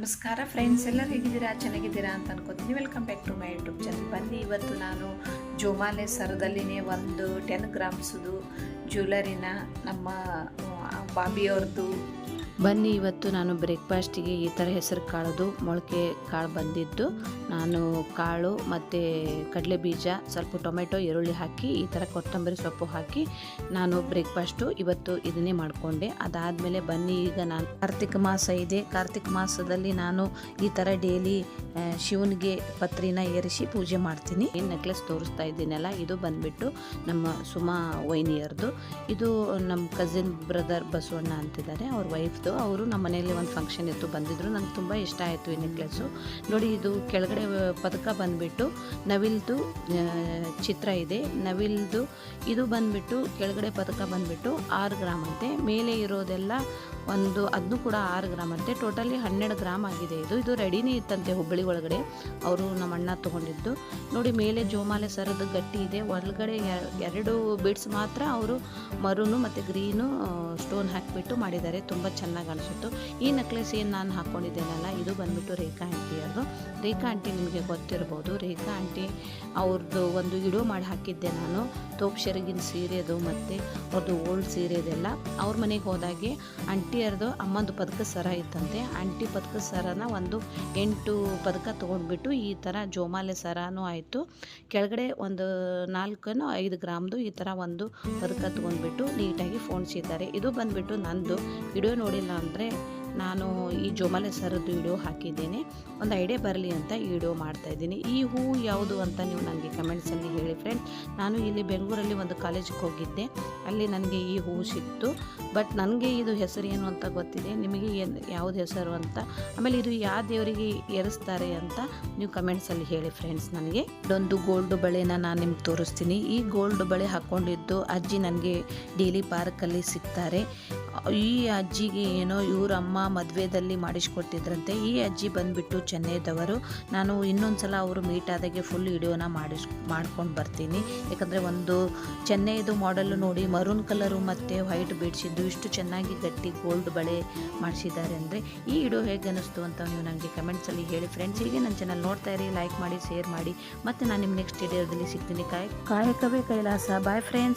ನಮಸ್ಕಾರ ಫ್ರೆಂಡ್ಸ್ ಎಲ್ಲರೂ ಹೇಗಿದ್ದೀರಾ? ಚೆನ್ನಾಗಿದ್ದೀರಾ ಅಂತ ಅನ್ಕೋತೀನಿ. Welcome back to my YouTube channel ಬನ್ನಿ, ಇವತ್ತು ನಾನು ಜೋಮಾಲೆ ಸರದಲ್ಲಿನೇ ಒಂದು ಟೆನ್ ಗ್ರಾಮ್ಸದು ಜ್ಯುವೆಲರಿನ ನಮ್ಮ ಬಾಬಿಯವ್ರದ್ದು ಬನ್ನಿ, ಇವತ್ತು ನಾನು ಬ್ರೇಕ್ಫಾಸ್ಟಿಗೆ ಈ ಥರ ಹೆಸರು ಕಾಳದು, ಮೊಳಕೆ ಕಾಳು ಬಂದಿದ್ದು. ನಾನು ಕಾಳು ಮತ್ತು ಕಡಲೆ ಬೀಜ, ಸ್ವಲ್ಪ ಟೊಮೆಟೊ, ಈರುಳ್ಳಿ ಹಾಕಿ, ಈ ಥರ ಕೊತ್ತಂಬರಿ ಸೊಪ್ಪು ಹಾಕಿ ನಾನು ಬ್ರೇಕ್ಫಾಸ್ಟು ಇವತ್ತು ಇದನ್ನೇ ಮಾಡಿಕೊಂಡೆ. ಅದಾದಮೇಲೆ ಬನ್ನಿ, ಈಗ ನಾನು ಕಾರ್ತಿಕ ಮಾಸ ಇದೆ. ಕಾರ್ತಿಕ ಮಾಸದಲ್ಲಿ ನಾನು ಈ ಥರ ಡೈಲಿ ಶಿವನಿಗೆ ಪತ್ರಿನ ಏರಿಸಿ ಪೂಜೆ ಮಾಡ್ತೀನಿ. ಈ ನೆಕ್ಲೆಸ್ ತೋರಿಸ್ತಾ ಇದ್ದೀನಲ್ಲ, ಇದು ಬಂದ್ಬಿಟ್ಟು ನಮ್ಮ ಸುಮಾ ವೈನಿಯರ್ದು. ಇದು ನಮ್ಮ ಕಸಿನ್ ಬ್ರದರ್ ಬಸವಣ್ಣ ಅಂತಿದ್ದಾರೆ, ಅವ್ರ ವೈಫ್ದು ಅವರು ನಮ್ಮ ಮನೆಯಲ್ಲಿ ಒಂದು ಫಂಕ್ಷನ್ ಇತ್ತು, ಬಂದಿದ್ರು. ನಂಗೆ ತುಂಬ ಇಷ್ಟ ಆಯಿತು ಈ ನೆಕ್ಲೆಸ್ಸು ನೋಡಿ, ಇದು ಕೆಳಗಡೆ ಪದಕ ಬಂದ್ಬಿಟ್ಟು ನವಿಲ್ದು ಚಿತ್ರ ಇದೆ. ನವಿಲ್ದು, ಇದು ಬಂದ್ಬಿಟ್ಟು ಕೆಳಗಡೆ ಪದಕ ಬಂದ್ಬಿಟ್ಟು ಆರು ಗ್ರಾಮ್ ಅಂತೆ. ಮೇಲೆ ಇರೋದೆಲ್ಲ ಒಂದು ಅದನ್ನು ಕೂಡ ಆರು ಗ್ರಾಮ್ ಅಂತೆ. ಟೋಟಲಿ ಹನ್ನೆರಡು ಗ್ರಾಮ್ ಆಗಿದೆ ಇದು. ಇದು ರೆಡಿನೇ ಇತ್ತಂತೆ ಹುಬ್ಬಳ್ಳಿ ಒಳಗಡೆ. ಅವರು ನಮ್ಮ ಅಣ್ಣ ತೊಗೊಂಡಿದ್ದು. ನೋಡಿ, ಮೇಲೆ ಜೋಮಾಲೆ ಸರದ ಗಟ್ಟಿ ಇದೆ. ಒಳಗಡೆ ಎರಡು ಬಿಡ್ಸ್ ಮಾತ್ರ ಅವರು ಮರುನು ಮತ್ತು ಗ್ರೀನು ಸ್ಟೋನ್ ಹಾಕಿಬಿಟ್ಟು ಮಾಡಿದ್ದಾರೆ. ತುಂಬ ಚೆನ್ನಾಗಿ ಅನಿಸುತ್ತು. ಈ ನೆಕ್ಲೆಸ್ ಏನು ನಾನು ಹಾಕ್ಕೊಂಡಿದ್ದೇನಲ್ಲ ಇದು ಬಂದ್ಬಿಟ್ಟು ರೇಖಾ ಆಂಟಿಯದು ರೇಖಾ ಆಂಟಿ ನಿಮಗೆ ಗೊತ್ತಿರ್ಬೋದು. ರೇಖಾ ಆಂಟಿ ಅವ್ರದ್ದು ಒಂದು ಇಡೋ ಮಾಡಿ ಹಾಕಿದ್ದೆ ನಾನು. ತೋಪ್ ಶೆರಗಿನ ಸೀರೆದು ಮತ್ತು ಅವ್ರದ್ದು ಓಲ್ಡ್ ಸೀರೆದೆಲ್ಲ ಅವ್ರ ಮನೆಗೆ ಹೋದಾಗೆ ಆಂಟಿಯರ್ದು ಅಮ್ಮಂದು ಪದಕ ಸರ ಇತ್ತಂತೆ. ಆಂಟಿ ಪದಕ ಸರನ ಒಂದು ಎಂಟು ಪದಕ ತೊಗೊಂಡ್ಬಿಟ್ಟು ಈ ಥರ ಜೋಮಾಲೆ ಸರನೂ ಆಯಿತು. ಕೆಳಗಡೆ ಒಂದು ನಾಲ್ಕನ್ನು ಐದು ಗ್ರಾಮ್ದು ಈ ಥರ ಒಂದು ಪದಕ ತೊಗೊಂಡ್ಬಿಟ್ಟು ನೀಟಾಗಿ ಫೋನ್ಸಿದ್ದಾರೆ ಇದು ಬಂದ್ಬಿಟ್ಟು ನಂದು. ವಿಡಿಯೋ ನೋಡಿಲ್ಲ ಅಂದರೆ ನಾನು ಈ ಜೋಮಾಲೆ ಸರದ್ದು ವಿಡಿಯೋ ಹಾಕಿದ್ದೇನೆ. ಒಂದು ಐಡಿಯಾ ಬರಲಿ ಅಂತ ಈ ವಿಡಿಯೋ ಮಾಡ್ತಾ ಇದ್ದೀನಿ. ಈ ಹೂವು ಯಾವುದು ಅಂತ ನೀವು ನನಗೆ ಕಮೆಂಟ್ಸಲ್ಲಿ ಹೇಳಿ ಫ್ರೆಂಡ್ ನಾನು ಇಲ್ಲಿ ಬೆಂಗಳೂರಲ್ಲಿ ಒಂದು ಕಾಲೇಜಿಗೆ ಹೋಗಿದ್ದೆ. ಅಲ್ಲಿ ನನಗೆ ಈ ಹೂವು ಸಿಕ್ತು. ಬಟ್ ನನಗೆ ಇದು ಹೆಸರು ಏನು ಅಂತ ಗೊತ್ತಿದೆ. ನಿಮಗೆ ಏನು ಯಾವ್ದು ಹೆಸರು ಅಂತ. ಆಮೇಲೆ ಇದು ಯಾವ ದೇವರಿಗೆ ಏರಿಸ್ತಾರೆ ಅಂತ ನೀವು ಕಮೆಂಟ್ಸಲ್ಲಿ ಹೇಳಿ ಫ್ರೆಂಡ್ಸ್ ನನಗೆ. ಇದೊಂದು ಗೋಲ್ಡ್ ಬಳೆನ ನಾನು ನಿಮ್ಗೆ ತೋರಿಸ್ತೀನಿ. ಈ ಗೋಲ್ಡ್ ಬಳೆ ಹಾಕ್ಕೊಂಡಿದ್ದು ಅಜ್ಜಿ ನನಗೆ ಡೈಲಿ ಪಾರ್ಕಲ್ಲಿ ಸಿಗ್ತಾರೆ. ಈ ಅಜ್ಜಿಗೆ ಏನೋ ಇವ್ರ ಅಮ್ಮ ಮದುವೆದಲ್ಲಿ ಮಾಡಿಸ್ಕೊಟ್ಟಿದ್ರಂತೆ. ಈ ಅಜ್ಜಿ ಬಂದುಬಿಟ್ಟು ಚೆನ್ನೈದವರು. ನಾನು ಇನ್ನೊಂದು ಸಲ ಅವರು ಮೀಟ್ ಆದಾಗೆ ಫುಲ್ ವಿಡಿಯೋನ ಮಾಡಿಸ್, ಮಾಡ್ಕೊಂಡು ಬರ್ತೀನಿ. ಯಾಕಂದರೆ ಒಂದು ಚೆನ್ನೈದು ಮಾಡೆಲ್ ನೋಡಿ ಮರೂನ್ ಕಲರು ಮತ್ತು ವೈಟ್ ಬಿಡಿಸಿದ್ದು ಇಷ್ಟು ಚೆನ್ನಾಗಿ ಗಟ್ಟಿ ಗೋಲ್ಡ್ ಬಳೆ ಮಾಡಿಸಿದ್ದಾರೆ ಅಂದರೆ ಈ ವಿಡಿಯೋ ಹೇಗೆ ಅನ್ನಿಸ್ತು ಅಂತ ನೀವು ನನಗೆ ಕಮೆಂಟ್ಸಲ್ಲಿ ಹೇಳಿ ಫ್ರೆಂಡ್ಸ್ ಹೀಗೆ ನನ್ನ ಚಾನಲ್ ನೋಡ್ತಾ ಇರಿ ಲೈಕ್ ಮಾಡಿ ಶೇರ್ ಮಾಡಿ. ಮತ್ತು ನಾನು ನಿಮ್ಮ ನೆಕ್ಸ್ಟ್ ವಿಡಿಯೋದಲ್ಲಿ ಸಿಗ್ತೀನಿ. ಕಾಯ್, ಕಾಯಕವೇ ಕೈಲಾಸ. Bye friends